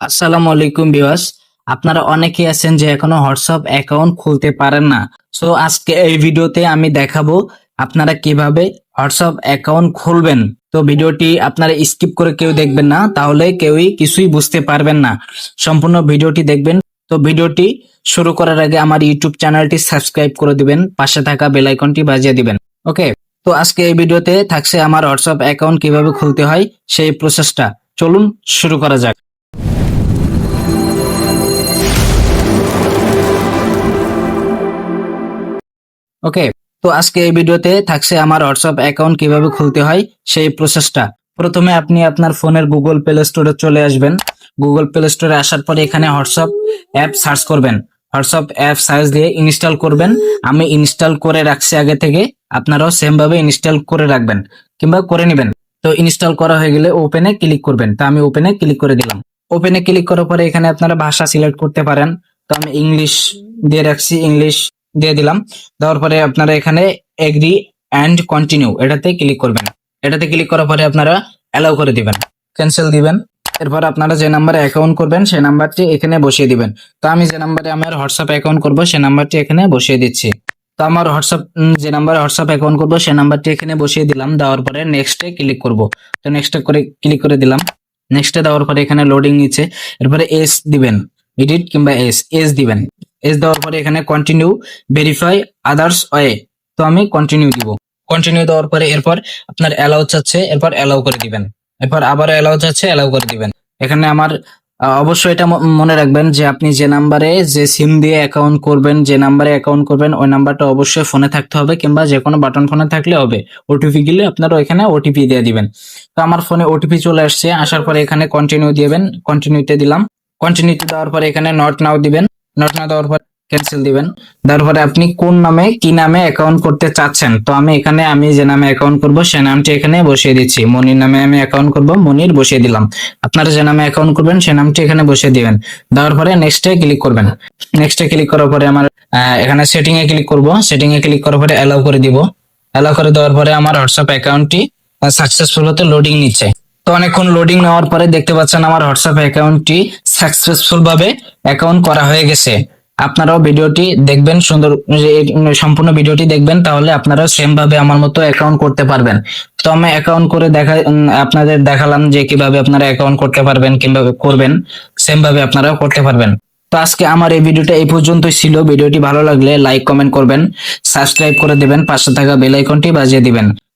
আসসালামু আলাইকুম ভিউয়ার্স। আপনারা অনেকেই আছেন যে এখনও হোয়াটসঅ্যাপ অ্যাকাউন্ট খুলতে পারেন না। সো আজকে এই ভিডিওতে আমি দেখাবো আপনারা কীভাবে হোয়াটসঅ্যাপ অ্যাকাউন্ট খুলবেন। তো ভিডিওটি আপনারা স্কিপ করে কেউ দেখবেন না, তাহলে কেউই কিছুই বুঝতে পারবেন না। সম্পূর্ণ ভিডিওটি দেখবেন। তো ভিডিওটি শুরু করার আগে আমার ইউটিউব চ্যানেলটি সাবস্ক্রাইব করে দিবেন, পাশে থাকা বেল আইকনটি বাজিয়ে দিবেন। ওকে? তো আজকে এই ভিডিওতে থাকছে আমার হোয়াটসঅ্যাপ অ্যাকাউন্ট কীভাবে খুলতে হয়, সেই প্রসেসটা। চলুন শুরু করা যাক। ওকে তো আজকে এই ভিডিওতে থাকছে আমার হোয়াটসঅ্যাপ অ্যাকাউন্ট কীভাবে খুলতে হয় সেই প্রসেসটা প্রথমে আপনি আপনার ফোনের গুগল প্লে স্টোরে চলে আসবেন। গুগল প্লে স্টোরে আসার পরে এখানে হোয়াটসঅ্যাপ অ্যাপ সার্চ করবেন। হোয়াটসঅ্যাপ অ্যাপ সার্চ দিয়ে ইনস্টল করবেন। আমি ইনস্টল করে রাখছি আগে থেকে, আপনারাও সেম ভাবে ইনস্টল করে রাখবেন কিংবা করে নেবেন। তো ইনস্টল করা হয়ে গেলে ওপেনে ক্লিক করবেন। তো আমি ওপেনে ক্লিক করে দিলাম। ওপেনে ক্লিক করার পরে এখানে আপনারা ভাষা সিলেক্ট করতে পারেন। তো আমি ইংলিশ দিয়ে রাখছি ইংলিশ দিয়ে দিলাম। দেওয়ার পরে আপনারা এখানে এগ্রি অ্যান্ড কন্টিনিউ এটাতে ক্লিক করবেন। এটাতে ক্লিক করার পরে আপনারা অ্যালাউ করে দিবেন। ক্যান্সেল দিবেন। এরপর আপনারা যে নাম্বারে অ্যাকাউন্ট করবেন, সেই নাম্বারটি এখানে বসিয়ে দিবেন। তো আমি যে নাম্বারে আমার হোয়াটসঅ্যাপ অ্যাকাউন্ট করব সেই নাম্বারটি এখানে বসিয়ে দিচ্ছি। তো আমার হোয়াটসঅ্যাপ যে নাম্বারে হোয়াটসঅ্যাপ অ্যাকাউন্ট করব সেই নাম্বারটি এখানে বসিয়ে দিলাম। দেওয়ার পরে নেক্সটে ক্লিক করব। তো নেক্সটে করে ক্লিক করে দিলাম। নেক্সটে দেওয়ার পরে এখানে লোডিং নিচ্ছে। এরপরে এস দিবেন। এডিট কিংবা এস এস দিবেন। এস দেওয়ার পরে এখানে কন্টিনিউ ভেরিফাই আদার্স ওয়ে তো আমি কন্টিনিউ দিব। কন্টিনিউ দেওয়ার পরে এরপর আপনার অ্যালাউ চাচ্ছে এরপর অ্যালাউ করে দিবেন। এরপর আবার অ্যালাউ চাচ্ছে অ্যালাউ করে দিবেন। এখানে আমার অবশ্যই এটা মনে রাখবেন যে আপনি যে নাম্বারে যে সিম দিয়ে অ্যাকাউন্ট করবেন, যে নাম্বারে অ্যাকাউন্ট করবেন, ওই নাম্বারটা অবশ্যই ফোনে থাকতে হবে কিংবা যে কোনো বাটন ফোনে থাকলে হবে। ওটিপি গেলে আপনারা ওইখানে ওটিপি দিয়ে দিবেন। তো আমার ফোনে ওটিপি চলে আসছে, আসার পরে এখানে কন্টিনিউ দিবেন কন্টিনিউতে দিলাম। কন্টিনিউতে দেওয়ার পরে এখানে নট নাও দিবেন। নট নাও দেওয়ার পর ক্যান্সেল দিবেন। তারপরে আপনি কোন নামে, কি নামে অ্যাকাউন্ট করতে চাচ্ছেন? তো আমি এখানে, আমি যে নামে অ্যাকাউন্ট করব, সে নামটি এখানে বসিয়ে দিচ্ছি। মনির নামে আমি অ্যাকাউন্ট করব, মনির বসিয়ে দিলাম। আপনারা যে নামে অ্যাকাউন্ট করবেন, সে নামটি এখানে বসিয়ে দিবেন। দেওয়ার পরে নেক্সটে ক্লিক করবেন। নেক্সটে ক্লিক করার পরে আমার এখানে সেটিং এ ক্লিক করব। সেটিং এ ক্লিক করার পরে অ্যালাউ করে দিব। অ্যালাউ করে দেওয়ার পরে আমার হোয়াটসঅ্যাপ অ্যাকাউন্টটি সাকসেসফুল হতে লোডিং নিচ্ছে। তো অনেকক্ষণ লোডিং নেওয়ার পরে দেখতে পাচ্ছেন আমার হোয়াটসঅ্যাপ অ্যাকাউন্টটি সাকসেসফুল ভাবে অ্যাকাউন্ট করা হয়ে গেছে। আপনারাও ভিডিওটি দেখবেন, সুন্দর সম্পূর্ণ ভিডিওটি দেখবেন, তাহলে আপনারাও সেম ভাবে আমার মতো অ্যাকাউন্ট করতে পারবেন। তো আমি অ্যাকাউন্ট করে দেখা আপনাদের দেখালাম যে কীভাবে আপনারা অ্যাকাউন্ট করতে পারবেন, কীভাবে করবেন সেম ভাবে আপনারাও করতে পারবেন। তো আজকে আমার এই ভিডিওটা এই পর্যন্তই ছিল। ভিডিওটি ভালো লাগলে লাইক কমেন্ট করবেন সাবস্ক্রাইব করে দেবেন, পাশে থাকা বেল আইকনটি বাজিয়ে দিবেন।